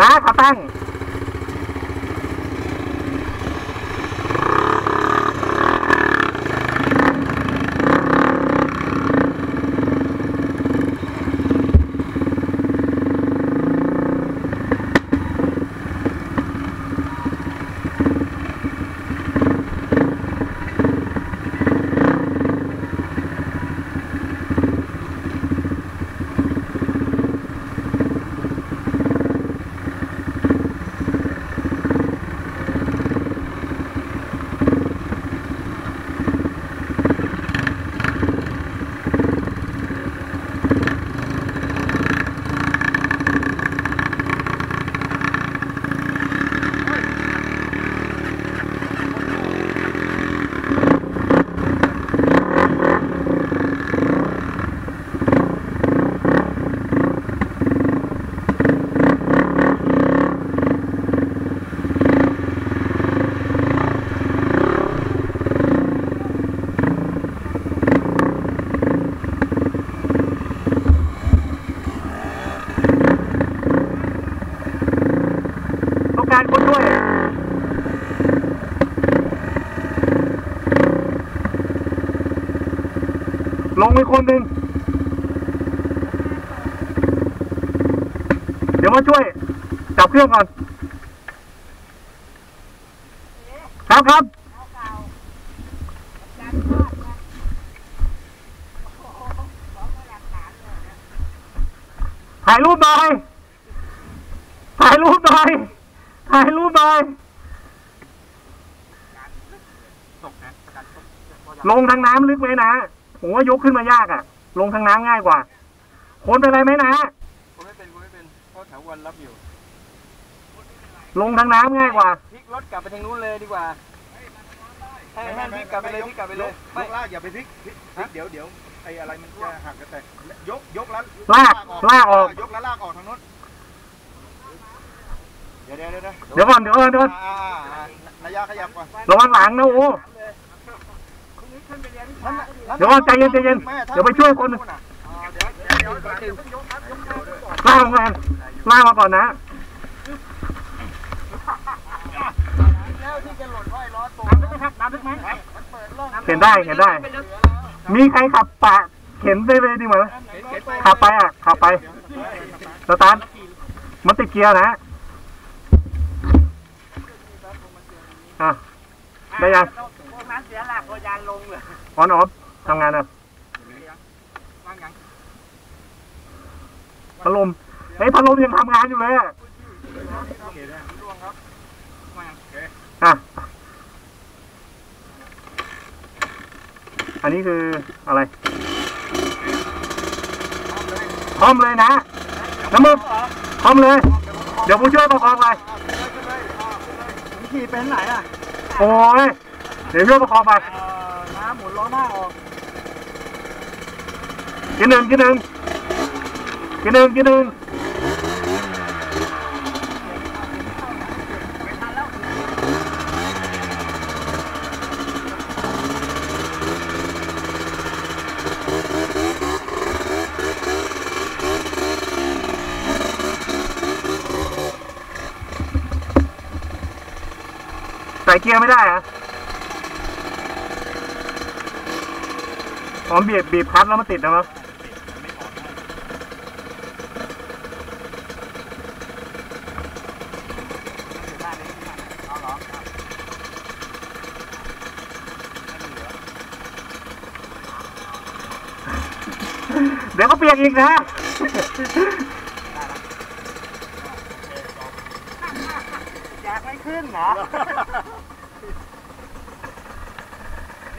นะขาตั้งารคนด้วยลงไปคนหนึ่งเดี๋ยวมาช่วย จับเครื่องก่อน ครับครับถ่ายรูปหน่อยถ่ายรูปหน่อย ถ่ายรูปหน่อยลงทางน้ำลึกไหมนะผมว่ายกขึ้นมายากอะ่ะ ลงทางน้ำง่ายกว่า คนเป็นไรไหมนะผมไม่เป็นผมไม่เป็นเพราะแถววันรับอยู่ ลงทางน้ำง่ายกว่าพลิกรถกลับไปทางนู้นเลยดีกว่าให้ให้พลิกกลับไปเลยพลิกกลับไปเลยยไม่กลากอย่าไปพลิกพลิกพลิกเดี๋ยวเดี๋ยวไอ้อะไรมันจะหักกันแต่ยกยกแล้วลากลากออกยกแล้วลากออกทางนู้น เดี๋ยวเดี๋ยวเดี๋ยวเดี๋ยวก่อนเดี๋ยวก่อนเดี๋ยวก่อนอ่าอ่าอ่าระยะขยับก่อนระวังหลังนะโอ้เดี๋ยวก่อนใจเย็นใจเย็นเดี๋ยวไปช่วยคนอ่าเดี๋ยวเดี๋ยวเดี๋ยวเดี๋ยวลากมาลากมาก่อนนะแล้วที่จะหล่นว่าไอ้ล้อตัวเข็นได้เข็นได้ มีใครขับปะเข็นไปเลยดีไหมขับไปอะขับไปสตาร์ทมันติดเกียร์นะ อะได้ยังพวกนั้นเสียหลักพอยานลงเลยออนออฟทำงานอะว่างยังพัดลมเฮ้ยพัดลมยังทำงานอยู่เลยอะล่วงครับว่างยังอะอันนี้คืออะไรพร้อมเลยนะน้ำมือพร้อมเลย เดี๋ยวผู้ช่วยประคองไป ขี่เป็นไหนอะโอ้ยเดี๋ยวช่วยประคองไปน้ำหมุนล้อหน้าออกกินหนึ่งกินหนึ่งกินหนึ่งกินหนึ่ง ส่เกียร์ไม่ได้อะอ๋อบีบบีบคลัตช์แล้วมันติดนะมั้งเดี๋ยวก็เปียกอีกนะอยากไม่ขึ้นเหรอ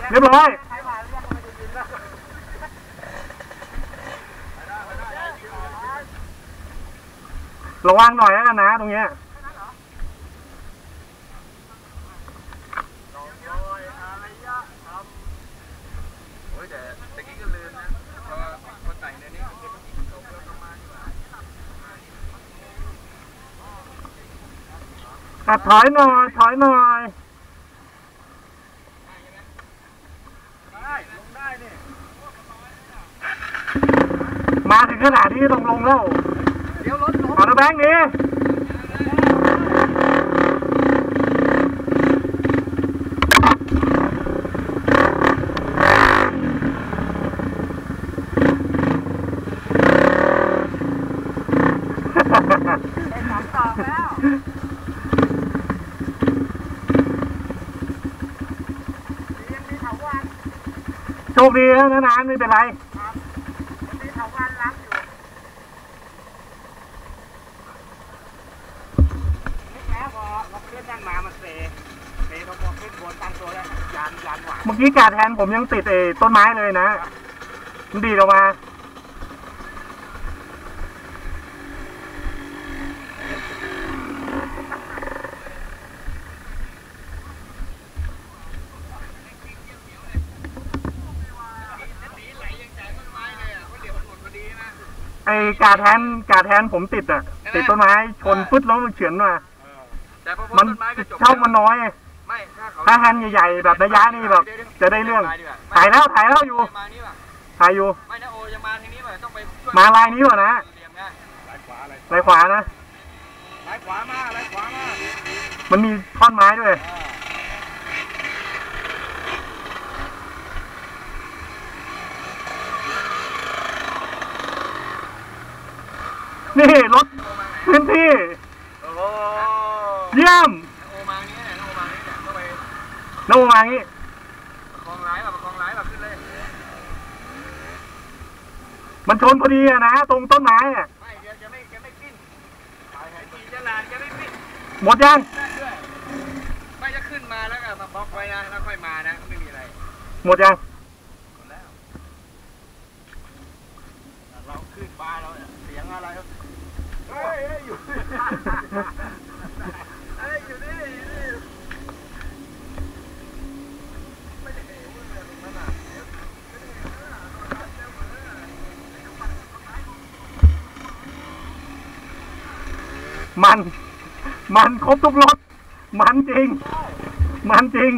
เรียบร้อยระวังหน่อยนะนะตรงเนี้ยอะถอยหน่อย ถอยหน่อย ถึงขนาดนี้ต้งลงแล้วเดี๋ยวรถลงเอาแบงค์นี้โชคดีนะนานไม่เป็นไร เมื่อกี้กาดแทนผมยังติดเอต้นไม้เลยนะมันดีดออกมาไอ้กาดแทนกาดแทนผมติดอะ ติดต้นไม้ชนฟึดแล้วมันเฉือนมาแต่พอพ้มันนต้นไม้ก็จบเช่ามันน้อย ไม่ถ้าเขาถ้าฮันใหญ่ๆแบบระยะนี่แบบ จะได้เรื่องถ่ายแล้วถ่ายแล้วอยู่มานี่ป่ะถ่ายอยู่ไม่นะโอจะมาทางนี้ป่ะต้องไปช่วยมาลายนี้ก่อนนะเหลี่ยมไงไหลขวาไหลลายขวานะไหลขวามาไหลขวามามันมีท่อนไม้ด้วย นี่รถพื้นที่ โอ้โห เยี่ยม โอมานี้เนี่ยโอมานี้เนี่ยต้องไป โนมางี้ประคองร้ายป่ะประคองร้ายป่ะขึ้นเลย มันชนพอดีอะนะ ตรงต้นไม้อะไม่แกจะไม่แกไม่ปิ้นไอ้ตีฉลาดแกไม่ปิ้นหมดยังได้ด้วยไม่จะขึ้นมาแล้วก็มาบล็อกไว้นะแล้วค่อยมานะก็ไม่มีอะไรหมดยังหมดแล้วเราขึ้นบ้านเราเสียงอะไรเฮ้ยอยู่ เอ้ยอยู่นี่อยู่นี่ มัน มันครบทุกรถ มันจริง มันจริง